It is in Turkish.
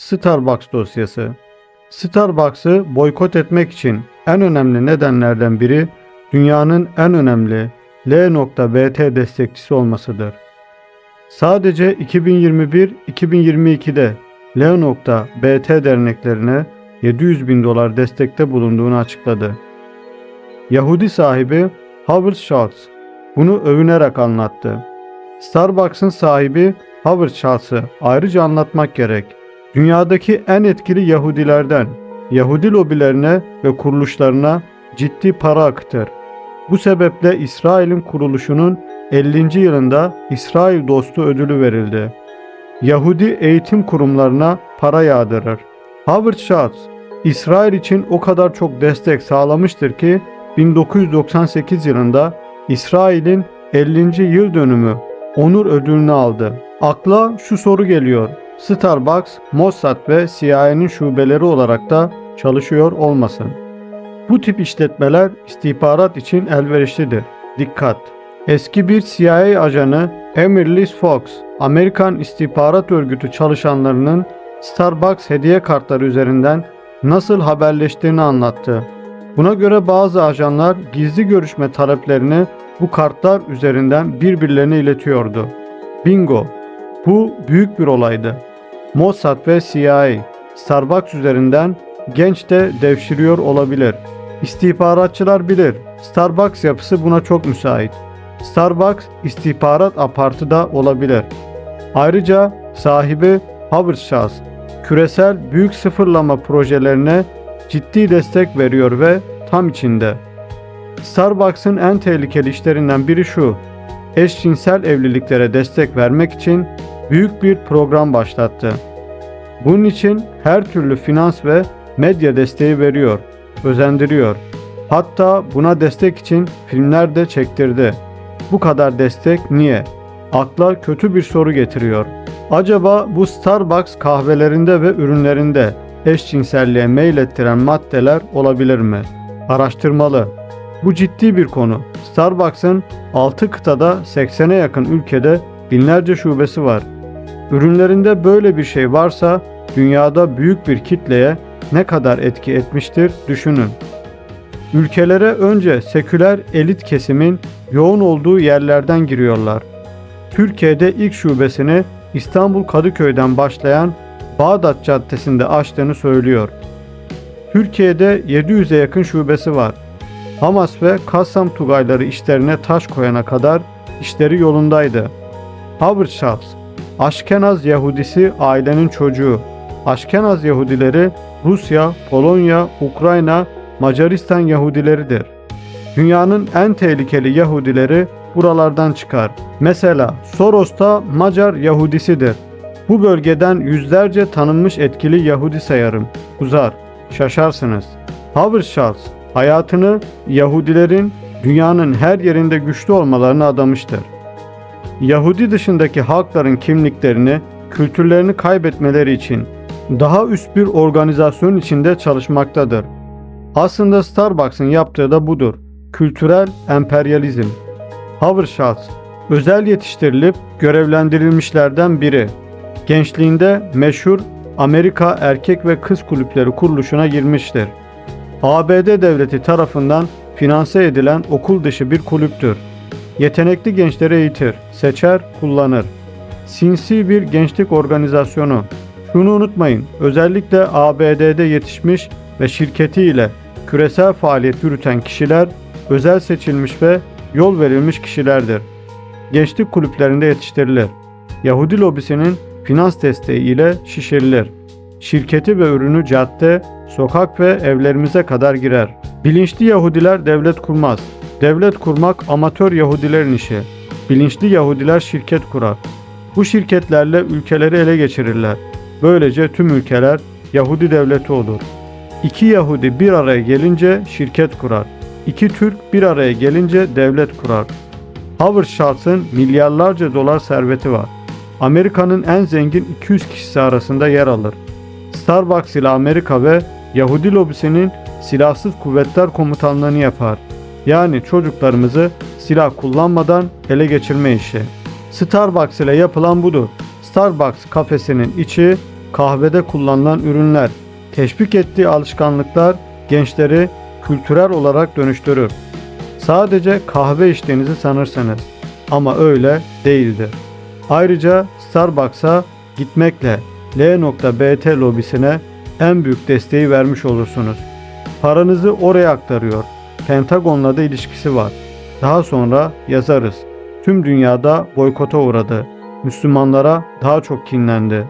Starbucks dosyası. Starbucks'ı boykot etmek için en önemli nedenlerden biri dünyanın en önemli L.BT destekçisi olmasıdır. Sadece 2021-2022'de L.BT derneklerine 700 bin dolar destekte bulunduğunu açıkladı. Yahudi sahibi Howard Schultz bunu övünerek anlattı. Starbucks'ın sahibi Howard Schultz'ı ayrıca anlatmak gerek. Dünyadaki en etkili Yahudilerden Yahudi lobilerine ve kuruluşlarına ciddi para akıtır. Bu sebeple İsrail'in kuruluşunun 50. yılında İsrail Dostu ödülü verildi. Yahudi eğitim kurumlarına para yağdırır. Howard Schultz, İsrail için o kadar çok destek sağlamıştır ki 1998 yılında İsrail'in 50. yıl dönümü onur ödülünü aldı. Akla şu soru geliyor. Starbucks, Mossad ve CIA'nin şubeleri olarak da çalışıyor olmasın. Bu tip işletmeler istihbarat için elverişlidir. Dikkat! Eski bir CIA ajanı Emir Liz Fox, Amerikan İstihbarat Örgütü çalışanlarının Starbucks hediye kartları üzerinden nasıl haberleştiğini anlattı. Buna göre bazı ajanlar gizli görüşme taleplerini bu kartlar üzerinden birbirlerine iletiyordu. Bingo! Bu büyük bir olaydı. Mossad ve CIA Starbucks üzerinden genç de devşiriyor olabilir. İstihbaratçılar bilir. Starbucks yapısı buna çok müsait. Starbucks istihbarat apartı da olabilir. Ayrıca sahibi Schultz küresel büyük sıfırlama projelerine ciddi destek veriyor ve tam içinde. Starbucks'ın en tehlikeli işlerinden biri şu. Eşcinsel evliliklere destek vermek için büyük bir program başlattı. Bunun için her türlü finans ve medya desteği veriyor, özendiriyor. Hatta buna destek için filmler de çektirdi. Bu kadar destek niye? Akla kötü bir soru getiriyor. Acaba bu Starbucks kahvelerinde ve ürünlerinde eşcinselliğe meylettiren maddeler olabilir mi? Araştırmalı. Bu ciddi bir konu. Starbucks'ın 6 kıtada 80'e yakın ülkede binlerce şubesi var. Ürünlerinde böyle bir şey varsa dünyada büyük bir kitleye ne kadar etki etmiştir düşünün. Ülkelere önce seküler elit kesimin yoğun olduğu yerlerden giriyorlar. Türkiye'de ilk şubesini İstanbul Kadıköy'den başlayan Bağdat Caddesi'nde açtığını söylüyor. Türkiye'de 700'e yakın şubesi var. Hamas ve Kassam Tugayları işlerine taş koyana kadar işleri yolundaydı. Schultz, Aşkenaz Yahudisi ailenin çocuğu. Aşkenaz Yahudileri Rusya, Polonya, Ukrayna, Macaristan Yahudileridir. Dünyanın en tehlikeli Yahudileri buralardan çıkar. Mesela Soros da Macar Yahudisidir. Bu bölgeden yüzlerce tanınmış etkili Yahudi sayarım. Uzar, şaşarsınız. Howard Schultz hayatını Yahudilerin dünyanın her yerinde güçlü olmalarına adamıştır. Yahudi dışındaki halkların kimliklerini, kültürlerini kaybetmeleri için daha üst bir organizasyon içinde çalışmaktadır. Aslında Starbucks'ın yaptığı da budur. Kültürel emperyalizm. Howard Schultz, özel yetiştirilip görevlendirilmişlerden biri. Gençliğinde meşhur Amerika Erkek ve Kız Kulüpleri kuruluşuna girmiştir. ABD devleti tarafından finanse edilen okul dışı bir kulüptür. Yetenekli gençleri eğitir, seçer, kullanır. Sinsi bir gençlik organizasyonu. Şunu unutmayın, özellikle ABD'de yetişmiş ve şirketiyle küresel faaliyet yürüten kişiler özel seçilmiş ve yol verilmiş kişilerdir. Gençlik kulüplerinde yetiştirilir. Yahudi lobisinin finans desteği ile şişirilir. Şirketi ve ürünü cadde, sokak ve evlerimize kadar girer. Bilinçli Yahudiler devlet kurmaz. Devlet kurmak amatör Yahudilerin işi. Bilinçli Yahudiler şirket kurar. Bu şirketlerle ülkeleri ele geçirirler. Böylece tüm ülkeler Yahudi devleti olur. İki Yahudi bir araya gelince şirket kurar. İki Türk bir araya gelince devlet kurar. Howard Schultz'ın milyarlarca dolar serveti var. Amerika'nın en zengin 200 kişisi arasında yer alır. Starbucks ile Amerika ve Yahudi lobisinin silahsız kuvvetler komutanlığını yapar. Yani çocuklarımızı silah kullanmadan ele geçirme işi. Starbucks ile yapılan budur. Starbucks kafesinin içi kahvede kullanılan ürünler, teşvik ettiği alışkanlıklar gençleri kültürel olarak dönüştürür. Sadece kahve içtiğinizi sanırsınız ama öyle değildir. Ayrıca Starbucks'a gitmekle L.BT lobisine en büyük desteği vermiş olursunuz. Paranızı oraya aktarıyor. Pentagon'la da ilişkisi var. Daha sonra yazarız. Tüm dünyada boykota uğradı. Müslümanlara daha çok kinlendi.